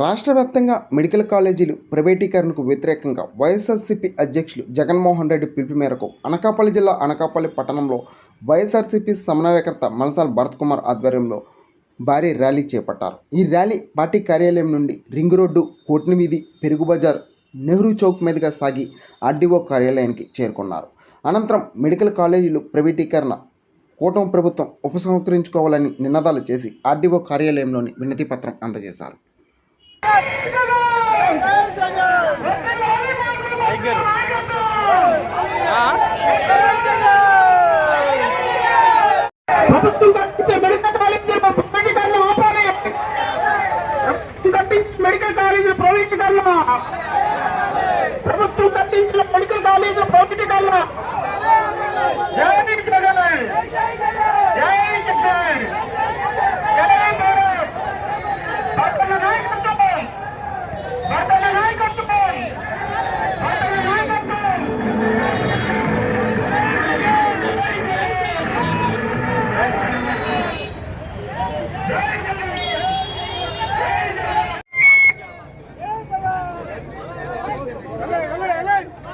రాష్ట్ర వ్యాప్తంగా మెడికల్ కాలేజీలు ప్రైవేటీకరణకు వ్యతిరేకంగా వైఎస్ఆర్సీపీ అధ్యక్షులు జగన్మోహన్ రెడ్డి పిలుపు మేరకు అనకాపల్లి జిల్లా అనకాపల్లి పట్టణంలో వైఎస్ఆర్సీపీ సమన్వయకర్త మల్సాల్ భరత్ కుమార్ ఆధ్వర్యంలో భారీ ర్యాలీ చేపట్టారు. ఈ ర్యాలీ పార్టీ కార్యాలయం నుండి రింగ్ రోడ్డు కోట్ని వీధి పెరుగు బజార్ నెహ్రూ చౌక్ మీదుగా సాగి ఆర్డీఓ కార్యాలయానికి చేరుకున్నారు. అనంతరం మెడికల్ కాలేజీలు ప్రైవేటీకరణ కూటమి ప్రభుత్వం ఉపసంహరించుకోవాలని నినాదాలు చేసి ఆర్డీఓ కార్యాలయంలోని వినతి పత్రం అందజేశారు. ప్రభుత్వం కట్టించే మెడికల్ కాలేజీ ప్రైవేటీకరణ ఆపాలి. ప్రభుత్వం కట్టించే మెడికల్ కాలేజీ ప్రైవేటీకరణ ప్రభుత్వం కట్టించిన మెడికల్ కాలేజీ ప్రైవేటీకరణ జై జగన్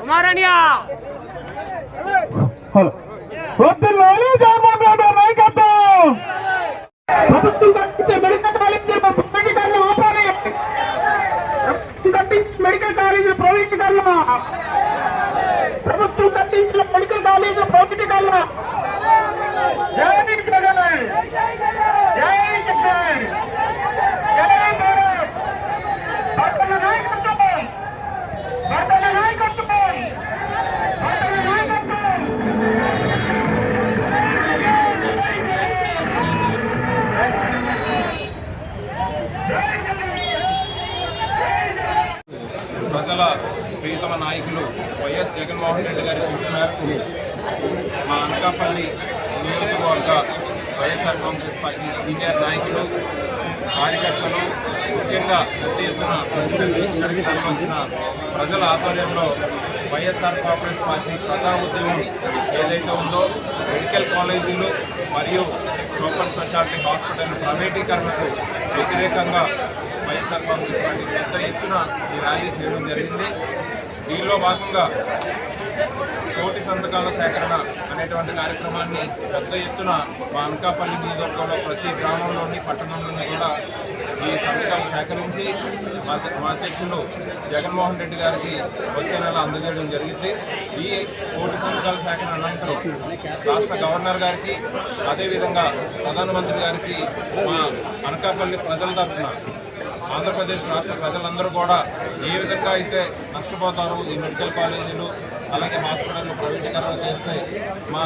కుమారణ్య వద్దులాలి జగన్మోహన్ రెడ్డి నాయకత్వం ప్రభుత్వం కట్టించే మెడికల్ కాలేజీ ప్రైవేటీకరణ ఆపాలి ప్రభుత్వం కట్టించే మెడికల్ కాలేజీ ప్రైవేటీకరణ ప్రభుత్వం కట్టించిన మెడికల్ కాలేజీ ప్రైవేటీకరణ నాయకులు వైఎస్ జగన్మోహన్ రెడ్డి గారి పిలుపు మేరకు మా అనకాపల్లి నియోజకవర్గ వైఎస్ఆర్ కాంగ్రెస్ పార్టీ సీనియర్ నాయకులు కార్యకర్తలు ముఖ్యంగా పెద్ద ఎత్తున ఇక్కడికి తరలివచ్చిన ప్రజల ఆధ్వర్యంలో వైఎస్ఆర్ కాంగ్రెస్ పార్టీ ప్రజా ఉద్యమం ఏదైతే ఉందో మెడికల్ కాలేజీలు మరియు సూపర్ స్పెషాలిటీ హాస్పిటల్ ప్రైవేటీకరణకు వ్యతిరేకంగా వైఎస్ఆర్ కాంగ్రెస్ పార్టీ పెద్ద ఎత్తున ఈ ర్యాలీ చేయడం జరిగింది. దీనిలో భాగంగా కోటి సంతకాల సేకరణ అనేటువంటి కార్యక్రమాన్ని పెద్ద ఎత్తున మా అనకాపల్లి నియోజకవర్గంలో ప్రతి గ్రామంలోని పట్టణంలోని కూడా ఈ సంతకాలు సేకరించి మా మా అధ్యక్షులు జగన్మోహన్ రెడ్డి గారికి వచ్చే నెల అందజేయడం జరిగింది. ఈ కోటి సంతకాల సేకరణ అనంతరం రాష్ట్ర గవర్నర్ గారికి అదేవిధంగా ప్రధానమంత్రి గారికి మా అనకాపల్లి ప్రజల తరఫున ఆంధ్రప్రదేశ్ రాష్ట్ర ప్రజలందరూ కూడా ఏ విధంగా అయితే నష్టపోతారు ఈ మెడికల్ కాలేజీలు అలాగే హాస్పిటల్ ప్రైవేటీకరణ చేస్తే మా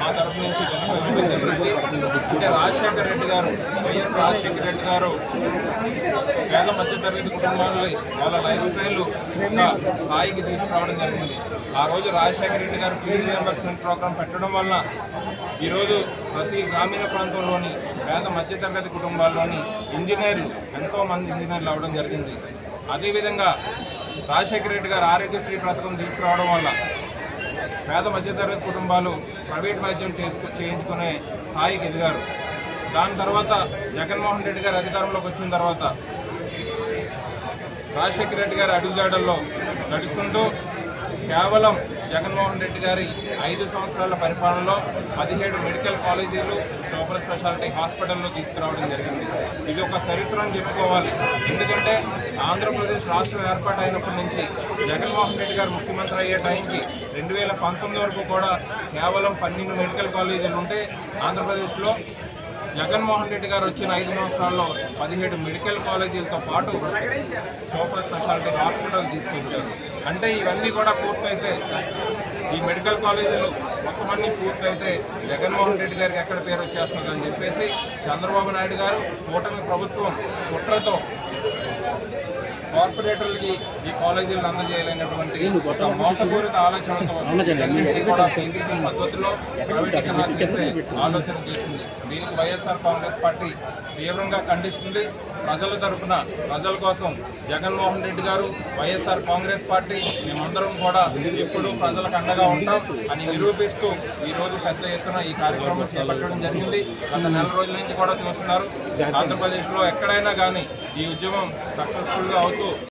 మా తరఫు నుంచి అంటే రాజశేఖర రెడ్డి గారు వైఎస్ రాజశేఖర రెడ్డి గారు పేద మధ్యతరగతి కుటుంబాలని వాళ్ళ లైఫ్ స్టైల్ స్థాయికి తీసుకురావడం జరిగింది. ఆ రోజు రాజశేఖర రెడ్డి గారు ఫీల్డ్ రియంబర్స్మెంట్ ప్రోగ్రాం పెట్టడం వల్ల ఈరోజు ప్రతి గ్రామీణ ప్రాంతంలోని పేద మధ్యతరగతి కుటుంబాల్లోని ఇంజనీర్లు ఎంతో మంది ఇంజనీర్లు అవ్వడం జరిగింది. అదేవిధంగా రాజశేఖర రెడ్డి గారు ఆరోగ్యశ్రీ పథకం తీసుకురావడం వల్ల పేద మధ్యతరగతి కుటుంబాలు ప్రైవేట్ వైద్యం చేసుకు చేయించుకునే స్థాయికి ఎదిగారు. దాని తర్వాత జగన్మోహన్ రెడ్డి గారు అధికారంలోకి వచ్చిన తర్వాత రాజశేఖర రెడ్డి గారి అడుగుజాడల్లో నడుచుకుంటూ కేవలం జగన్మోహన్ రెడ్డి గారి ఐదు సంవత్సరాల పరిపాలనలో పదిహేడు మెడికల్ కాలేజీలు సూపర్ స్పెషాలిటీ హాస్పిటల్లో తీసుకురావడం జరిగింది. ఇది ఒక చరిత్ర అని చెప్పుకోవాలి. ఎందుకంటే ఆంధ్రప్రదేశ్ రాష్ట్రం ఏర్పాటు అయినప్పటి నుంచి జగన్మోహన్ రెడ్డి గారు ముఖ్యమంత్రి అయ్యే టైంకి రెండు వేల పంతొమ్మిది వరకు కూడా కేవలం పన్నెండు మెడికల్ కాలేజీలు ఉంటే ఆంధ్రప్రదేశ్లో జగన్మోహన్ రెడ్డి గారు వచ్చిన ఐదు సంవత్సరాల్లో పదిహేడు మెడికల్ కాలేజీలతో పాటు సూపర్ స్పెషాలిటీ హాస్పిటల్ తీసుకొచ్చారు. అంటే ఇవన్నీ కూడా పూర్తయితే ఈ మెడికల్ కాలేజీలు మొత్తం అన్ని పూర్తయితే జగన్మోహన్ రెడ్డి గారికి ఎక్కడ పేరు వచ్చేస్తుందని చెప్పేసి చంద్రబాబు నాయుడు గారు కూటమి ప్రభుత్వం కుట్రతో కార్పొరేటర్లకి ఈ కాలేజీలను అందజేయలేనటువంటి మోసపూరిత ఆలోచనతో అన్నింటినీ కూడా కేంద్రీకరణ పద్ధతిలో ప్రైవేటీకరణ చేసే ఆలోచన చేసింది. దీనికి వైఎస్ఆర్ కాంగ్రెస్ పార్టీ తీవ్రంగా ఖండిస్తుంది. ప్రజల తరపున ప్రజల కోసం జగన్మోహన్ రెడ్డి గారు వైఎస్ఆర్ కాంగ్రెస్ పార్టీ మేమందరం కూడా ఎప్పుడూ ప్రజలకు అండగా ఉంటాం అని నిరూపిస్తూ ఈ రోజు పెద్ద ఎత్తున ఈ కార్యక్రమం చేపట్టడం జరిగింది. గత నెల రోజుల నుంచి కూడా చూస్తున్నారు. ఆంధ్రప్రదేశ్లో ఎక్కడైనా కానీ ఈ ఉద్యమం సక్సెస్ఫుల్గా అవుతూ